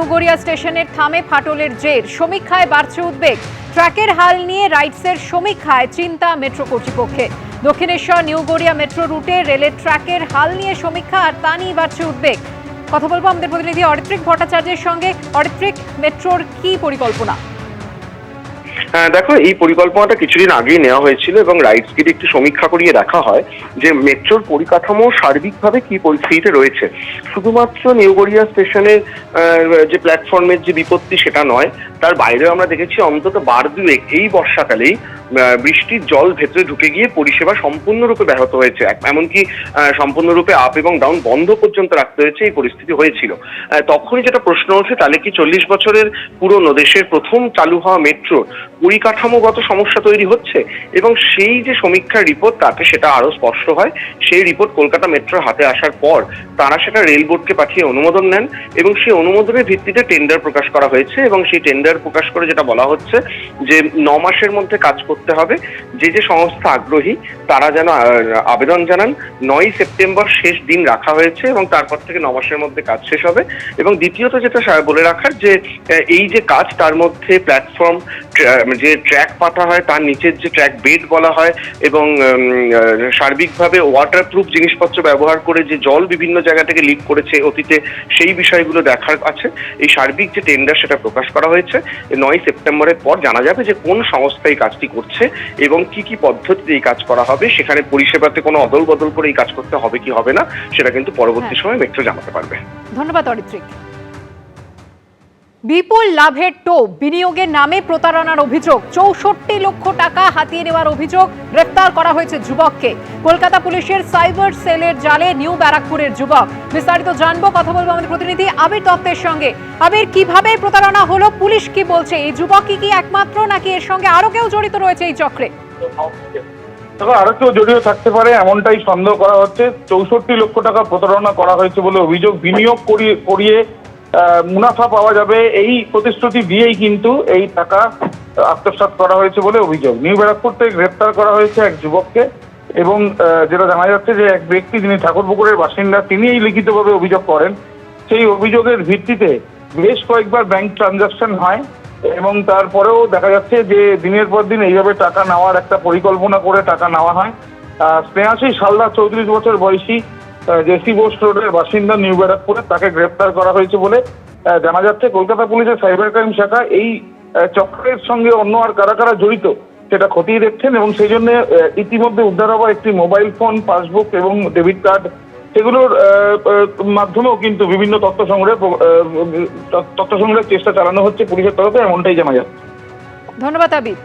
New Garia স্টেশনের থামে ফাটলের জের। সমীক্ষায় বাড়ছে উদ্বেগ। ট্র্যাকের হাল নিয়ে রাইটসের সমীক্ষায় চিন্তা মেট্রো কর্তৃপক্ষে দক্ষিণেশ্বর নিউগড়িয়া মেট্রো রুটে রেলের ট্র্যাকের হাল নিয়ে সমীক্ষা আর তা নিয়ে বাড়ছে উদ্বেগ। কথা বলব আমাদের প্রতিনিধি অরিত্রিক ভট্টাচার্যের সঙ্গে। অরিত্রিক, মেট্রোর কি পরিকল্পনা? দেখো, এই পরিকল্পনাটা কিছুদিন আগেই নেওয়া হয়েছিল এবং রাইটস গেটে একটু সমীক্ষা করিয়ে দেখা হয় যে মেট্রোর পরিকাঠামো সার্বিকভাবে কি পরিস্থিতিতে রয়েছে। শুধুমাত্র নিউগড়িয়া স্টেশনের যে প্ল্যাটফর্মের যে বিপত্তি সেটা নয়, তার বাইরেও আমরা দেখেছি অন্তত বার দুয়েক এই বর্ষাকালেই বৃষ্টির জল ভেতরে ঢুকে গিয়ে পরিষেবা সম্পূর্ণরূপে ব্যাহত হয়েছে। এমনকি সম্পূর্ণরূপে আপ এবং ডাউন বন্ধ পর্যন্ত রাখতে হয়েছে এই পরিস্থিতি হয়েছিল। তখনই যেটা প্রশ্ন ওঠে, তাহলে কি চল্লিশ বছরের পুরনো দেশের প্রথম চালু হওয়া মেট্রোর পরিকাঠামোগত সমস্যা তৈরি হচ্ছে? এবং সেই যে সমীক্ষার রিপোর্ট, তাতে সেটা আরও স্পষ্ট হয়। সেই রিপোর্ট কলকাতা মেট্রোর হাতে আসার পর তারা সেটা রেল বোর্ডকে পাঠিয়ে অনুমোদন নেন এবং সেই অনুমোদনের ভিত্তিতে টেন্ডার প্রকাশ করা হয়েছে এবং সেই টেন্ডার প্রকাশ করে যেটা বলা হচ্ছে যে ন মাসের মধ্যে কাজ করতে হবে। যে যে সংস্থা আগ্রহী, তারা যেন আবেদন জানান। নয় সেপ্টেম্বর শেষ দিন রাখা হয়েছে এবং তারপর থেকে ন মাসের মধ্যে কাজ শেষ হবে। এবং দ্বিতীয়ত যেটা বলে রাখার যে এই যে কাজ, তার মধ্যে প্ল্যাটফর্ম যে ট্র্যাক পাতা হয়, তার নিচের যে ট্র্যাক বেড বলা হয় এবং সার্বিকভাবে ওয়াটারপ্রুফ জিনিসপত্র ব্যবহার করে যে জল বিভিন্ন জায়গা থেকে লিক করেছে অতীতে, সেই বিষয়গুলো দেখার আছে। এই সার্বিক যে টেন্ডার সেটা প্রকাশ করা হয়েছে। নয় সেপ্টেম্বরের পর জানা যাবে যে কোন সংস্থা এই কাজটি করছে। এবং কি কি পদ্ধতিতে এই কাজ করা হবে সেখানে পরিষেবাতে কোনো অদল বদল করে এই কাজ করতে হবে কি হবে না সেটা কিন্তু পরবর্তী হ্যাঁ। সময় মেট্রো জানাতে পারবে ধন্যবাদ অরিত্রিক বিপুল লাভের টোপ বিনিয়োগের নামে প্রতারণার অভিযোগ। চৌষট্টি লক্ষ টাকা হাতিয়ে নেওয়ার অভিযোগ গ্রেফতার করা হয়েছে যুবককে। কলকাতা পুলিশের সাইবার সেলের জালে নিউ ব্যারাকপুরের যুবক। বিস্তারিত জানব, কথা বলব আমাদের প্রতিনিধি আবির দত্তের সঙ্গে। আবির, কীভাবে প্রতারণা হলো? পুলিশ কি বলছে? এই যুবকই কি একমাত্র নাকি এর সঙ্গে আরও কেউ জড়িত রয়েছে এই চক্রে? তবে আরও কেউ জড়িত থাকতে পারে, এমনটাই সন্দেহ করা হচ্ছে। চৌষট্টি লক্ষ টাকা প্রতারণা করা হয়েছে বলে অভিযোগ। বিনিয়োগ করিয়ে মুনাফা পাওয়া যাবে। এই প্রতিশ্রুতি দিয়েই কিন্তু এই টাকা আত্মসাৎ করা হয়েছে বলে অভিযোগ। নিউ ব্যারাকপুর থেকে গ্রেপ্তার করা হয়েছে এক যুবককে এবং যেটা জানা যাচ্ছে যে এক ব্যক্তি যিনি ঠাকুরপুকুরের বাসিন্দা তিনি এই লিখিতভাবে অভিযোগ করেন। সেই অভিযোগের ভিত্তিতে বেশ কয়েকবার ব্যাংক ট্রানজাকশন হয় এবং তারপরেও দেখা যাচ্ছে যে দিনের পর দিন এইভাবে টাকা নেওয়ার একটা পরিকল্পনা করে টাকা নেওয়া হয়। স্নেহাশী সালদা চৌত্রিশ বছর বয়সী জেসি বোস রোডের বাসিন্দা নিউ ব্যারাকপুরে তাকে গ্রেপ্তার করা হয়েছে বলে জানা যাচ্ছে কলকাতা পুলিশের সাইবার ক্রাইম শাখা এই চক্রের সঙ্গে অন্য আর কারা কারা জড়িত সেটা খতিয়ে দেখছেন এবং সেই জন্য ইতিমধ্যে উদ্ধার হওয়া একটি মোবাইল ফোন, পাসবুক এবং ডেবিট কার্ড সেগুলোর মাধ্যমেও কিন্তু বিভিন্ন তথ্য সংগ্রহে তথ্য সংগ্রহের চেষ্টা চালানো হচ্ছে পুলিশের তরফে, এমনটাই জানা যাচ্ছে। ধন্যবাদ, আবির।